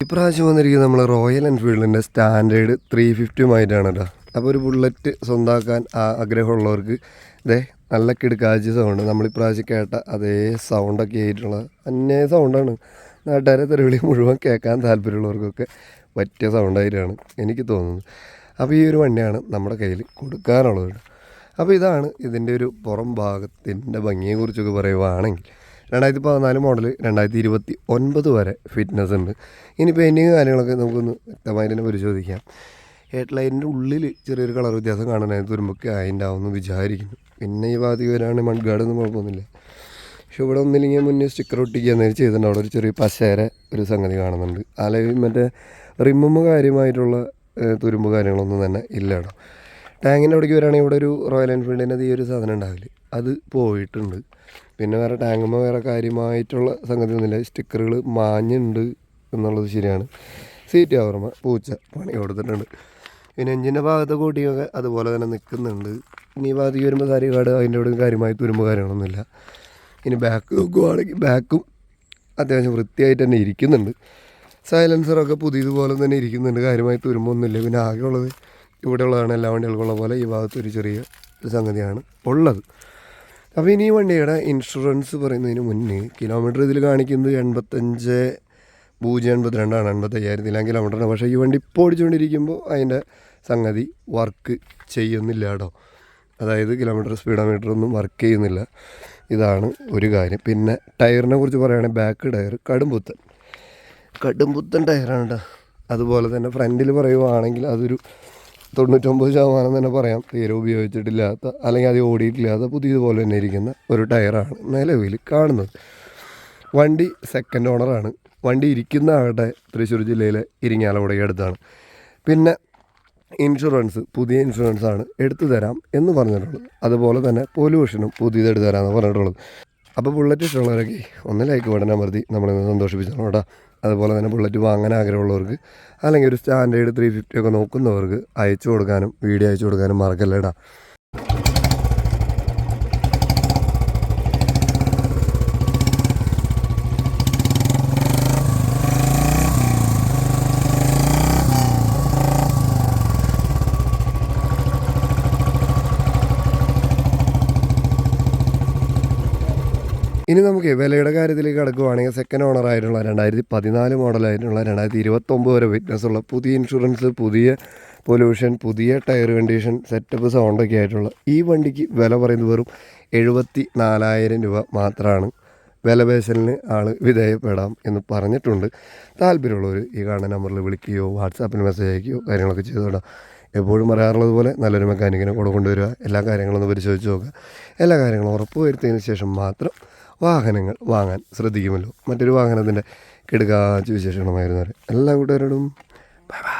ഇപ്രാവശ്യം വന്നിരിക്കുന്നത് നമ്മൾ റോയൽ എൻഫീൽഡിന്റെ സ്റ്റാൻഡേർഡ് ത്രീ ഫിഫ്റ്റിയുമായിട്ടാണ് കേട്ടോ അപ്പോൾ ഒരു ബുള്ളറ്റ് സ്വന്തമാക്കാൻ ആ- ആഗ്രഹമുള്ളവർക്ക് ഇതേ നല്ല കിടുക്കാഴ്ച സൗണ്ട് നമ്മളിപ്രാവശ്യം കേട്ട അതേ സൗണ്ടൊക്കെ ആയിട്ടുള്ള അന്യ സൗണ്ടാണ് നാട്ടുകാരെ തെരുവിളി മുഴുവൻ കേൾക്കാൻ താല്പര്യമുള്ളവർക്കൊക്കെ പറ്റിയ സൗണ്ടായിട്ടാണ് എനിക്ക് തോന്നുന്നത്. അപ്പോൾ ഈ ഒരു വണ്ടിയാണ് നമ്മുടെ കയ്യിൽ കൊടുക്കാനുള്ളത് അപ്പോൾ ഇതാണ് ഇതിന്റെ ഒരു പുറം ഭാഗത്തിന്റെ ഭംഗിയെക്കുറിച്ചൊക്കെ പറയുവാണെങ്കിൽ രണ്ടായിരത്തി പതിനാല് മോഡൽ രണ്ടായിരത്തി ഇരുപത്തി ഒൻപത് വരെ ഫിറ്റ്നസ് ഉണ്ട്. ഇനി പെയിന്റിങ് കാര്യങ്ങളൊക്കെ നമുക്കൊന്ന് വ്യക്തമായി തന്നെ പരിശോധിക്കാം. ഹെഡ് ലൈറ്റിന്റെ ഉള്ളിൽ ചെറിയൊരു കളർ വ്യത്യാസം കാണാനായിട്ട് വരുമ്പോഴൊക്കെ അതിന്റെ വിചാരിക്കുന്നു. പിന്നെ ഈ ഭാഗത്തേക്ക് വരാണെങ്കിൽ മൺഗാർഡൊന്നും കുഴപ്പമൊന്നുമില്ല. പക്ഷെ ഇവിടെ ഒന്നില്ലെങ്കിൽ മുന്നേ സ്റ്റിക്കർ ഒട്ടിക്കുക എന്നൊരു ചെയ്തിട്ടുണ്ട്. അവിടെ ഒരു ചെറിയ പശേര ഒരു സംഗതി കാണുന്നുണ്ട്. അല്ലെങ്കിൽ മറ്റേ റിമ്മും കാര്യമായിട്ടുള്ള തുരുമ്പ് കാര്യങ്ങളൊന്നും തന്നെ ഇല്ല ടാങ്കിന്റെ അവിടേക്ക് വരികയാണെങ്കിൽ ഇവിടെ ഒരു റോയൽ എൻഫീൽഡിന്റെ ഈ ഒരു സാധനം ഉണ്ടാവില്ല? അത് പോയിട്ടുണ്ട്. പിന്നെ വേറെ ടാങ്കുമ്പോൾ വേറെ കാര്യമായിട്ടുള്ള സംഗതി ഒന്നുമില്ല. സ്റ്റിക്കറുകൾ മാഞ്ഞുണ്ട് എന്നുള്ളത് ശരിയാണ്. സീറ്റ് കവർമ പൂച്ച പണി കൊടുത്തിട്ടുണ്ട്. പിന്നെ എഞ്ചിന്റെ ഭാഗത്തെ കൂട്ടിയൊക്കെ അതുപോലെ തന്നെ നിൽക്കുന്നുണ്ട്. ഇനി ഭാഗത്തേക്ക് വരുമ്പോൾ സാരി കാട് അതിന്റെ അവിടെ കാര്യമായി തുരുമ്പ് കാര്യങ്ങളൊന്നുമില്ല. ഇനി ബാക്ക് നോക്കുവാണെങ്കിൽ ബാക്കും അത്യാവശ്യം വൃത്തിയായിട്ട് തന്നെ ഇരിക്കുന്നുണ്ട്. സൈലൻസറൊക്കെ പുതിയതുപോലെ തന്നെ ഇരിക്കുന്നുണ്ട്. കാര്യമായി തുരുമ്പൊന്നുമില്ല. പിന്നെ ആകെയുള്ളത് ഇവിടെയുള്ളതാണ്. എല്ലാ വണ്ടികൾക്കുള്ള പോലെ ഈ ഭാഗത്ത് ഒരു ചെറിയ സംഗതിയാണ് ഉള്ളത്. അപ്പോൾ ഇനി വണ്ടിയുടെ ഇൻഷുറൻസ് പറയുന്നതിന് മുന്നേ കിലോമീറ്റർ ഇതിൽ കാണിക്കുന്നത് എൺപത്തഞ്ച് പൂജ്യം എൺപത്തിരണ്ടാണ് എൺപത്തയ്യായിരത്തിലാം കിലോമീറ്ററാണ് പക്ഷേ ഈ വണ്ടി ഇപ്പോൾ ഓടിച്ചുകൊണ്ടിരിക്കുമ്പോൾ അതിന്റെ സംഗതി വർക്ക് ചെയ്യുന്നില്ല കേട്ടോ. അതായത് കിലോമീറ്റർ സ്പീഡോമീറ്റർ ഒന്നും വർക്ക് ചെയ്യുന്നില്ല. ഇതാണ് ഒരു കാര്യം. പിന്നെ ടയറിനെ കുറിച്ച് പറയുകയാണെങ്കിൽ ബാക്ക് ടയർ കടുംപുത്തൻ. കടുംപുത്തൻ ടയറാണ് കേട്ടോ. അതുപോലെ തന്നെ ഫ്രണ്ടിൽ പറയുവാണെങ്കിൽ അതൊരു തൊണ്ണൂറ്റൊമ്പത് ശതമാനം തന്നെ പറയാം. തീരെ ഉപയോഗിച്ചിട്ടില്ലാത്ത അല്ലെങ്കിൽ അത് ഓടിയിട്ടില്ലാത്ത പുതിയതുപോലെ തന്നെ ഇരിക്കുന്ന ഒരു ടയറാണ് നിലവിൽ കാണുന്നത്. വണ്ടി സെക്കൻഡ് ഓണറാണ് വണ്ടി ഇരിക്കുന്ന ആളുടെ തൃശ്ശൂർ ജില്ലയിലെ ഇരിങ്ങാലക്കുടയ്ക്ക് അടുത്താണ്. പിന്നെ ഇൻഷുറൻസ് പുതിയ ഇൻഷുറൻസ് ആണ് എടുത്തു തരാം എന്ന് പറഞ്ഞിട്ടുള്ളത്. അതുപോലെ തന്നെ പൊല്യൂഷനും പുതിയത് എടുത്തു തരാമെന്ന് പറഞ്ഞിട്ടുള്ളത്. അപ്പോൾ ബുള്ളറ്റ് ഇഷ്ടമുള്ളവരൊക്കെ ഒന്ന് ലൈക്ക് ബട്ടൺ അമർത്തി നമ്മളിന്ന് സന്തോഷിപ്പിച്ചോളൂ കേട്ടോ. അതുപോലെ തന്നെ ബുള്ളറ്റ് വാങ്ങാൻ ആഗ്രഹമുള്ളവർക്ക് അല്ലെങ്കിൽ ഒരു സ്റ്റാൻഡേർഡ് ത്രീ ഫിഫ്റ്റി ഒക്കെ നോക്കുന്നവർക്ക് അയച്ചു കൊടുക്കാനും വീഡിയോ അയച്ചു കൊടുക്കാനും മറക്കല്ലേടാ ഇനി നമുക്ക് വിലയുടെ കാര്യത്തിലേക്ക് കടക്കുവാണെങ്കിൽ സെക്കൻഡ് ഓണർ ആയിട്ടുള്ള രണ്ടായിരത്തി പതിനാല് മോഡലായിട്ടുള്ള രണ്ടായിരത്തി ഇരുപത്തൊമ്പത് വരെ ഫിറ്റ്നസ് ഉള്ള പുതിയ ഇൻഷുറൻസ് പുതിയ പൊല്യൂഷൻ പുതിയ ടയർ കണ്ടീഷൻ സെറ്റപ്പ് സൗണ്ടൊക്കെ ആയിട്ടുള്ള ഈ വണ്ടിക്ക് വില പറയുന്നത് വെറും എഴുപത്തി നാലായിരം രൂപ മാത്രമാണ്. വിലപേശലിന് ആൾ വിധേയപ്പെടാം എന്ന് പറഞ്ഞിട്ടുണ്ട്. താല്പര്യമുള്ളവർ ഈ കാണുന്ന നമ്പറിൽ വിളിക്കുകയോ വാട്സാപ്പിൽ മെസ്സേജ് അയക്കുകയോ കാര്യങ്ങളൊക്കെ ചെയ്തോടാം എപ്പോഴും പറയാറുള്ളത് പോലെ നല്ലൊരു മെക്കാനിക്കിനെ കൂടെ കൊണ്ടുവരിക. എല്ലാ കാര്യങ്ങളും ഒന്ന് പരിശോധിച്ച് നോക്കുക. എല്ലാ കാര്യങ്ങളും ഉറപ്പ് വരുത്തിയതിന് ശേഷം മാത്രം വാഹനങ്ങൾ വാങ്ങാൻ ശ്രദ്ധിക്കുമല്ലോ. മറ്റൊരു വാഹനത്തിന്റെ കിടുക്കാച്ച വിശേഷണമായിരുന്നവരെ എല്ലാ കൂട്ടുകാരോടും ബൈ ബൈ